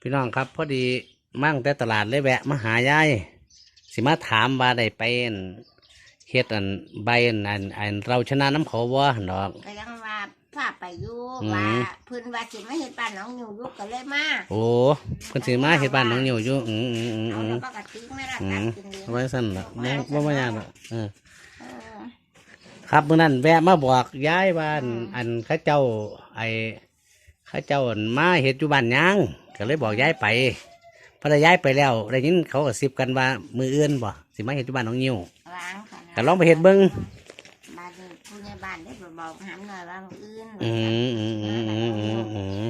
พี่น้องครับ พอดีมั่งแต่ตลาดเลยแวะมาหายายสิมาถามว่าได้ไปอั่นเฮ็ดอันใบอันอันอันเราชนะน้ำเขาบ่หั่นดอกก็ยังว่าพาไปอยู่อืมว่าเพื้นว่าสิมาเฮ็ดบ้านน้องอยู่ลูกก็เลยมาโอ้เพิ่นสิมาเฮ็ดบ้านน้องอยู่อยู่อืมอืมอืมเอาอืแล้มวก็กระติกไม่รับอืตัดมกินเลยไว้สั่นละบ่บ่มายากละเออ เออครับมื้อนั้นแวะมาบอกยายว่าอันอืมอันเขาเจ้า ไอ้เขาเจ้าอั่นมาเฮ็ดอยู่บ้านยาง ก็เลยบอกยายไปพอได้ยายไปแล้วได้ยินเขาก็สิบกันว่ามืออื่นบ่สิมาเฮ็ดอยู่บ้านน้องยิ้ววางค่ะนะก็ลองไปเฮ็ดเบิ่งบ้านนี้ผู้ในบ้านได้ไปบอกหามหน่อยว่ามื้ออื่นอืมอืมอืมอืมอืมอืม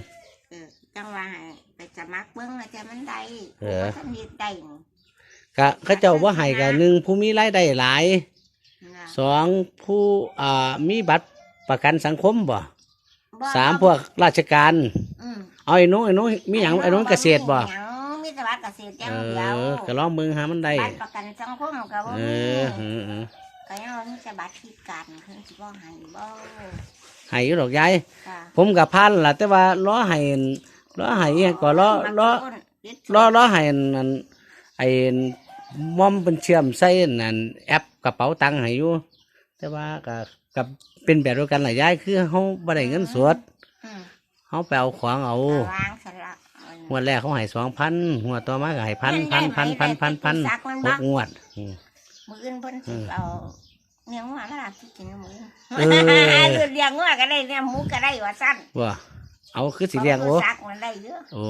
เออจังว่าให้ไปสมัครเบิ่งแล้วจะมันได้เออท่านเฮ็ดได้นี่ก็เขาเจ้าว่าให้กันหนึ่งผู้มีรายได้หลายนะสองผู้อ่ามีบัตรประกันสังคมบ่ บ่สามพวกราชการ อืมเอาไอ้หนู้ไอ้หนู้มีหยังไอ้หนู้เกษตรบ่มีหยังมีแต่ว่าเกษตรอเอย่างเดียวอก็ลองมึงหามันได้บัตรประกันสังคมก็บ่เอมีอเออเออก็ยังว่ามีแต่บัตรพิการคือสิบ่ให้บ่ให้อยู่ดอกยายค่ะผมกับพันล่ะ แต่ว่าล้อให้ล้อให้อิหยังก็ล้อล้อล้อล้อให้นั่นไอ้มอมเป็นเชื่อมใส่นั่นแอปกระเป๋าตังค์ให้อยู่แต่ว่าก็กับเป็นแบบเดียวกันหลายยายคือเฮาบ่ได้เงินสดอืมเฮาไปเอาของเอาก็วางสละหัวดแรกเขาให้สองพันหัวดต่อมาก็ให้พันพันพันพันพันพันหกงวดอืม มื้ออื่นเพิ่นสิเอาเลี้ยงหัวมาลาสิกินมื้อเออเลี้ยงหัวก็ได้เลี้ยงหมูก็ได้ว่าซั่นว่าเอาคือสิเลี้ยงโอ้ซักมันได้เยอะโอ้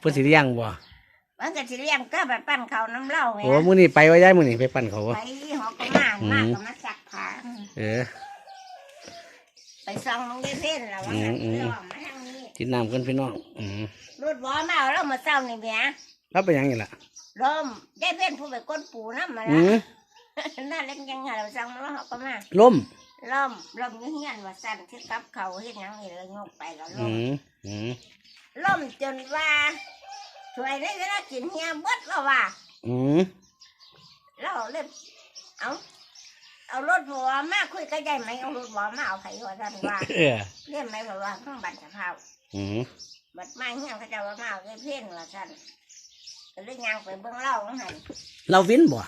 เพิ่นสิเลี้ยงบ่มันก็สิเลี้ยงก็แบบปั้นเขาวน้ำเหล้าไงโอ้มื้อนี้ไปว่าย้ายมื้อนี้ไปปั่นเขาไปวะหอก็มาอืม มาก็มาซักผ้าเออ ไปส่องน้องได้เพ่นแล้วว่าอืงั้มนอืมเรื่องมาทางนี้กินน้ำกันพี่น้องอืมรถบ่มาเอาแล้วมาเศร้านี่เมียแล้วเป็นหยังไงล่ะลมได้เพ่นผู้ไปก้นปูน้ำมาอืแล้วมน่าเล็กยังไงเราสั่งมาแล้วเขาก็มาล่มลมลมอยี่เฮียนว่าสั่นที่กับเขาเฮ็ดหยังนี่เลยงกไปแล้วลอืมมอืมลมจนว่าสวยได้เวลากินเฮียเบิดแล้วว่า อืมเราเล่นเอา เอารถบัวมาคุยกับยายไหมเอารถบัวมาเอาไผว่าสั่นว่าเออเรียนไหมบอกว่าข้างบันสะพาวอืมบัดมาเฮียเขาจะว่ามาเอาเพ่นว่าสั่นก็เลยยังไปเบิ่งเล่าของหันเราวินบ่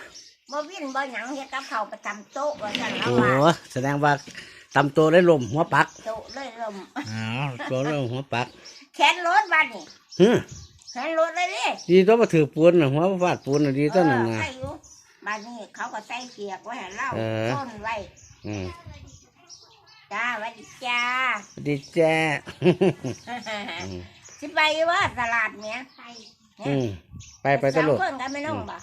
บ่วินบ่หยังเฮ็ดกับเขาวประจำโต๊ะว่าสั่นแล้วโอ้ว่าแสดงว่าตำตัวได้ลมหัวปักโต๊ะเลยลมอ๋อตัวได้หัวปักแขนรถบัดนี่ฮึแขนรถเลยดิดีตัวมาถือปูนน่ะหัวบ่ฟาดปูนน่ะดีตัวนั้นเออน่ะใส่อยู่ บัดนี้เขาก็ใส่เกียกไว้ให้เล่าเออ ต้นไว้อืมจ้าสวัสดีจ้าดีแจ้อืมสิไปว่าตลาดเนี้ยไปอืมไปไปตลกสามคนกันไม่น้องบ่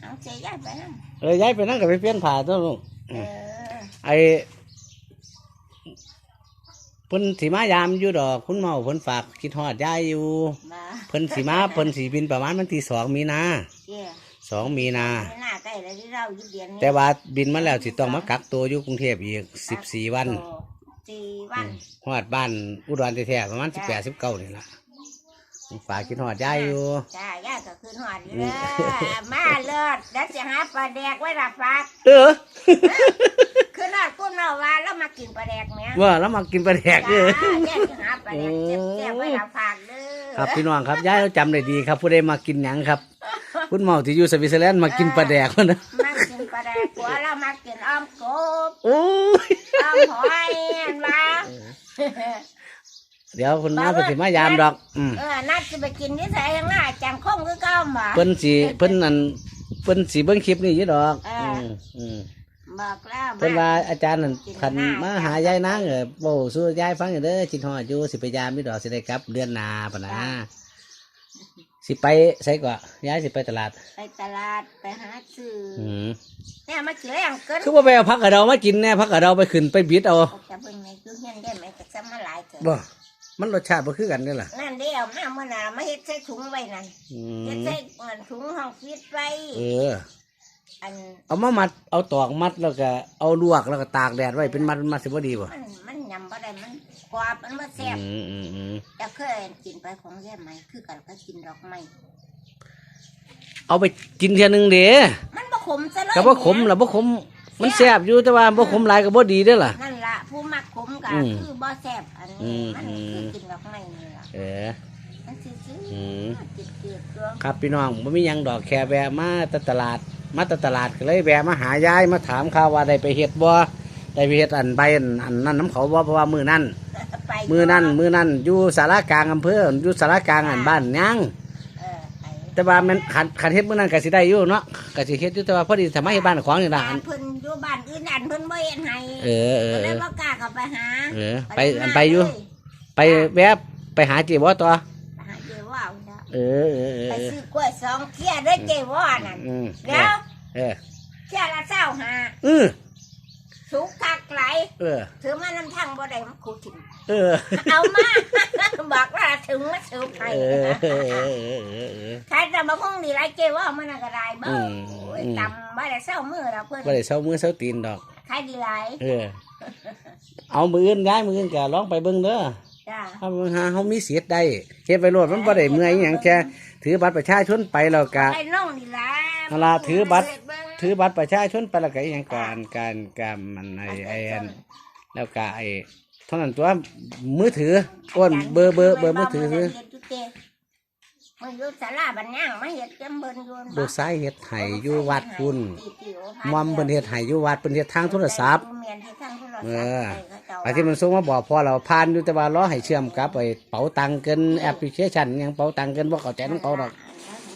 เอาเจ๊ยายไปนั่งเออย้ายไปนั่งกับไปเปลี่ยนผ้าตัวลูกเออไอ้เพิ่นสีมายามอยู่ดอกคุณเมาเพิ่นฝากคิดฮอดยายอยู่ มาเพิ่นสีมา เพิ่นสีบินประมาณวันที่สองมีนา เจ้ สองมีนา ไม่น่าใกล้เลยที่เราอยู่เดือนนี้แต่ว่าบินมาแล้วสิต้องมากักตัวอยู่กรุงเทพอีกสิบสี่วันสี่วันฮอดบ้านอุดรแท้ๆประมาณสิบแปดสิบเก้านี่ล่ะฝากคิดฮอดยายอยู่ จ้ายายก็คืนหอดอยู่เด้อมาเลิศแล้วจะหาปลาแดกไว้รับฝากเออคืนหอดกุ้งเราว่าแล้วมากินปลาแดกเนี้ยว่าแล้วมากินปลาแดกจ้าเด้อแยกจะหาปลาแดกเจ็บเจ็บไว้รับฝากเด้อครับพี่น้องครับยายเราจำได้ดีครับผู้ใดมากินหยังครับ คุณเมาที่อยู่สวิตเซอร์แลนด์มากินปลาแดกคนนะมากินปลาแดกหัวเรามากินอ้อมกบโอ้ยอ้อมหอยเห็นปะเดี๋ยวคุณมาเพิ่นสิมายามดอก อืมเออนัดจะไปกินที่ไหนยังไงจังคงคือเก้าหมาเพิ่นสิเพิ่นนั่นเพิ่นสิเบิ่งคลิปนี้อยู่ดอกเอออืมอืมบอกแล้วเพิ่นว่าอาจารย์นั่นคันมาหายายนางเออโว้สู้ยายฟังอยู่เด้อจิตฮอดอยู่สิไปยามอยู่ดอกสิได้กลับเดือนหน้าปะนะ สิไปไสก่อยายสิไปตลาด ไปตลาดไปหาซื้อออืมเนี่ยมาเจออย่างเกินคือว่าไปเอาผักกระเดามากินแน่ผักกระเดาไปขึ้นไปบิดเอาจะเบิ่งในตู้เฮียนได้ไหมก็จะมาหลายเถอะบ่มันรสชาติบ่คือกันเด้อล่ะนั่นเดียวมาเมื่อน่ะมาเฮ็ดใส่ถุงไว้นั่นอืเฮ็ดมใส่เงินถุงห้องฟิตไว้เออ อันเอามามัดเอาตอกมัดแล้วก็เอาลวกแล้วก็ตากแดดไว้เป็นมัดเป็นมัดสิบ่ดีบ่มันมันยำบ่ได้มัน กรอบมันบ่แซ่บอืมอืมอืมจะเคยกินไปของแย่ไหมคือกันก็กินดอกไม้เอาไปกินเทียหนึงเด้มันบ่ขมซะเลยก็บ่ขมล่ะบ่ขมมันแซ่บอยู่แต่ว่าบ่ขมหลายก็บ่ดีเด้อล่ะ นั่นล่ะผู้มักขมก็อืมคือบ่แซ่บอันอืนี้มมันอืมคือกินดอกไม้นี่ล่ะเออ มันสิซื้ออืมจิตเกิดตัวครับพี่น้องไม่มีหยังดอกแค่แวะมาแตตลาด มาแตตลาดก็เลยแวะมาหายายมาถามข่าวว่าได้ไปเฮ็ดบ่ได้ไปเฮ็ดอันใบอันอันนั้นน้ำเขาบ่เพราะว่ามือนั่น ไปมือนั่นมือนั่นอยู่สารกลางอำเภออยู่สารกลางอันบ้านยังเออไปแต่ว่ามันขันขันเฮ็ดมือนั่นก็สิได้อยู่เนาะก็สิเฮ็ดอยู่แต่ว่าพอดีทำไมเฮ็ดบ้านของนี่ล่ะอันเพิ่นอยู่บ้านอื่นอันเพิ่นบ่เฮ็ดให้เออเออก็เอเลยอบ่กล้าเข้าไปหาเออ ไปอันไปอยู่ ไปแวะไปหาเจีบ่ต่อไปหาเจว่าเอาเนาะเออเออเออไปเออซื้อกล้วยสองเที่ยเด้อเจว่านั่นอืมเดี๋ยวเออเที่ยละเจ้าหาเออ สุกคักไหลเออ ถือมานำทางบ่ได้มาขูดถิ่นเออ เอามาบอกว่าถึงมาซื้อให้เออเออเออเออเออ ใครจะมาคงดีไรเจว่ามันน่ะก็ได้เบ่อืมโอ้ยอืมตำบ่ได้เศร้ามือแล้วเพิ่นบ่ได้เช้ามือเช้าตีนดอก ใครดีไรเออ เอามืออื่นย้ายมืออื่นก็ลองไปเบิ่งเด้อจ้าถ้ามันหาเฮามีสิทธิ์ได้เฮ็ดไปโลดมันบ่ได้เมื่อยอหยังแค่ถือบัตรประชาชนไปแล้วก็ไอ้น้องนี่ล่ะเอาล่ะถือบัตร เบิ่ง ถือบัตรประชาชนไปแล้วก็อหยังการการการมันไอ้ไอ้อันแล้วก็ไอ้เท่านั้นตัวมือถือโอ้นเบอร์เบอร์เบอร์มือถือเฮ็ดอยู่เตมันอยู่ศาลาบันย่างมาเฮ็ดจำเบิ่นอยู่ลูกชายเฮ็ดให้อยู่วัดพุ่นมอมเพิ่นเฮ็ดให้อยู่วัดเพิ่นเฮ็ดทางโทรศัพท์เออไอ้ที่มันส่งมาบอกพอเราผ่านอยู่แต่ว่ารอให้เชื่อมกับไอ้เป๋าตังเกินแอปพลิเคชันหยังเป๋าตังเกินบ่เข้าใจนำเขาดอก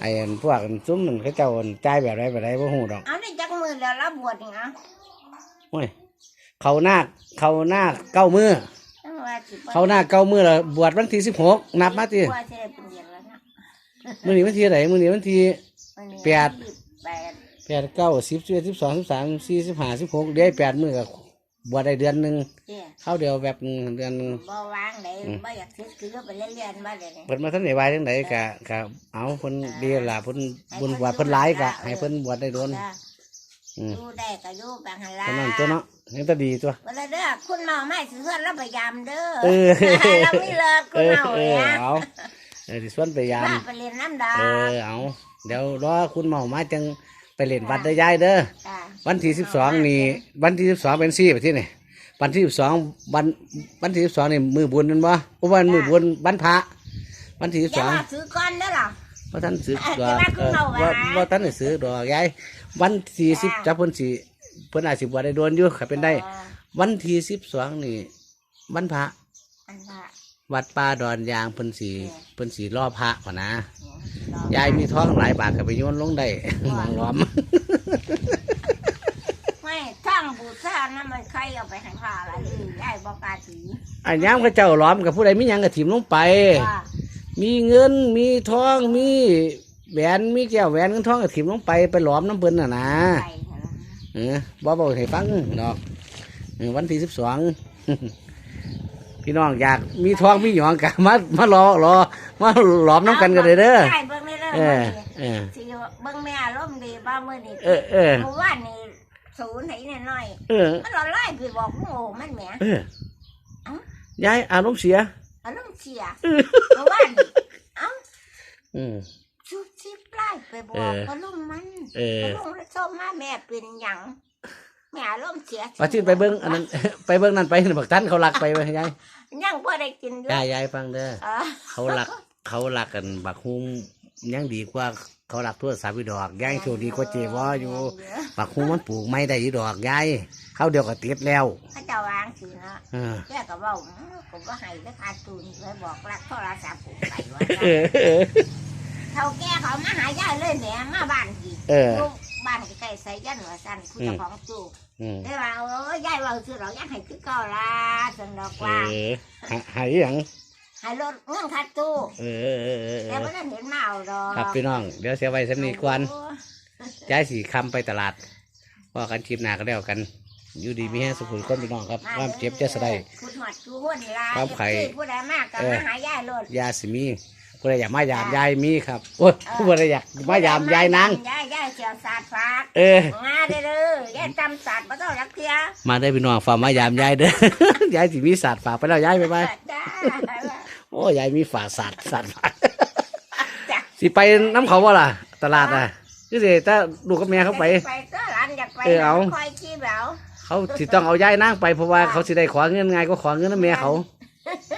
ไอ้อันพวกอันซุ่มมันเขาเจ้าอันจ่ายแบบไรแบบไรบ่ฮู้ดอกเอาได้จักมือแล้วรับบวชนี่อะโอ้ยเขาหน้าเขาหน้าเก้ามือจังว่าสิบ่เขาหน้าเก้ามือแล้วบวชวันที่16นับมาติกว่าสิได้เป็นเดือนแล้วนะมื้อนี้วันที่ไหนมื้อนี้วันที่ วันนี้แปดแปดแปดเก้าสิบสิบเอ็ดสิบสองสิบสามสี่สิบห้าสิบหกเดือนแปดมื้อก็บ วชได้เดือนหนึงเจ้เข้าเดียวแบบหนึ่งเดือนหนึงบ่วางได้บ่อยากซื้อคือไปเรียนๆบ่ได้นี่เพิ่นมาท่านไหนวายจังไดกะกะเอาเพิ่นดีล่ะเพิ่นบุญบวชเพิ่นหลายกะให้เพิ่นบวชได้โดน จ้ะอืม อยู่ได้ก็อยู่บางหันลาเท่านั้นตัวเนาะนี่ก็ดีตัว วันละเด้อคุณเมาไม่ซื้อเพื่อนแล้วพยายามเด้อเออ เราไม่เลิกคุเอณอเมาเอเนี่อยเอาเออสิส่วนไปยามว่าไปเรียนน้ำดาเออเอาเดี๋ยวรอคุณหมอมาจัง ไปเล่นวัดได้อยายเด้อจ้ะวันที่สิบสองนี่วันที่สิบสองเป็นซี่ไปที่นี่วันที่สิบสองวันวันที่สิบสองนี่มือบุญนั่นบ่เพราะวันมือบุญวันพระ วันที่สิบอสย่าองมาซื้อก้อนเด้อหรอ ว่าท่านซื้ออะดอกจะว่าคุเอณอเอาไว้ว่านะว่าท่านได้ซื้อดอกยายวันที่สิบจับเพิ่นสิเพิ่นอาจสิบวชได้โดนอยู่ขับเป็นได้ วันที่สิบสองนี่วันพระ อันว่า วัดป่าดอนยางเพิ่นสีเพิ่นสีล่อพระก่อนนะเนี่ยยายมีท้องหลายบาทก็ไปโยนลงได้หมองล้อม ไม่ทั้งบูชานะมันใครเอาไปให้พาอะไรอื่นได้บอกกล้าถืออันยามเขาเจ้าล้อมกับผู้ใดมีหยังก็ถิ่มลงไป ว่ามีเงินมีทองมีแหวนมีแก้วแหวนเงินทองก็ถิ่มลงไปไปล้อมน้ำเพิ่นน่ะนะ ไปเถอะนะ เออบ่บอกให้ฟังดอกเออวันที่สิบสอง พี่น้องอยากมีทองมีหยองกันมามารอรอมาล้อมน้ำกันกันเลยเด้อได้เบิ่งได้เด้อเอมื้ออนี้เออสิเบิ่งแม่อารมณ์ดีบ้ามื้อนี้เออเออเมื่อวานนี่ศูนย์ไหนน้อยเออๆมันเราไล่ไปบอกโง่มันแหมเออยายอารมณ์เสียอารมณ์เสียเมื่อวานนี่เอ้าอืมชุดชิบไล่ไปบอเอกอพอลุงมันเออพอลุงแล้วชอบมาแม่เป็นหยังแม่อารมณ์เสียว่าที่ไปเบิ้งอันนั้นไปเบิ้งนั่นไปบักท่านเขาหลักไปไว้ยา ยยังพอได้กินอยู่ยายยายฟังเด้ออ่าเขาหลักเขาหลักกันบักฮุ้มยังดีกว่าเขาหลักทั่วสามดอกยายโชคดีกว่าเจวออยู่บักฮุ้มมันปลูกไม่ได้อีดอกยายเขาเดียวก็ติดแล้วเขาจะวางสิเนาะเออแกก็บอกอื้อผมก็ให้แล้วขาดทุนเลยบอกรักโทรศัพท์ผมไปว่าเออเออเท่าแกเขามาหายายเลยแหมมาบ้านกี่เออลูกบ้านใกล้ๆใส่ยันหัวสั้นผู้เจ้าของตู้ อืมได้ว่าโอ้ยยายว่าซื้อเราอยากให้คือเก่าละสนดอกเอว่าอหาหายหยังให้รถเงื่อนคัดตู้เออเออเออเออแต่ไม่ได้เห็นมาเอาดอกครับพี่น้อง เดี๋ยวเสียไว้สำนีกวนโอ้ย้ายสีคำไปตลาดว่ากันคลิปหน้าก็แล้วกัน อยู่ดีมีแห้งสุขุมคนพี่น้องครับความเจ็บจะสะได้พูดหอดกูหุ่นลาความไข่ผู้ใดมากก็เออ มาหายายรถยาสิมี ผู้ใดอยากมายามยายมีครับโอ้ยผู้ใดอยากมายามยายนางยายยายเสียวศาสตร์ฝากเอองาได้เลยยายจำศาสตร์มาต้องรักเพียมาได้อพี่น้องฝากมายามยายเด้อยายสิมีศาสตร์ฝากไปแล้วยายไปไปจ้าโอ้ยายมีฝากศาสตร์ศาสตร์ฝากจ้าสิไปน้ำเขาว่าล่ะ ตลาดอะคือสิถ้าลูกกับแม่เขาไปไปก็หลานอยากไปเออเอาคอยขี้แบบเขาสิต้องเอายายนางไปเพราะว่าเขาสิได้ขอเงินไงก็ขอเงินน้ำแม่เขาเ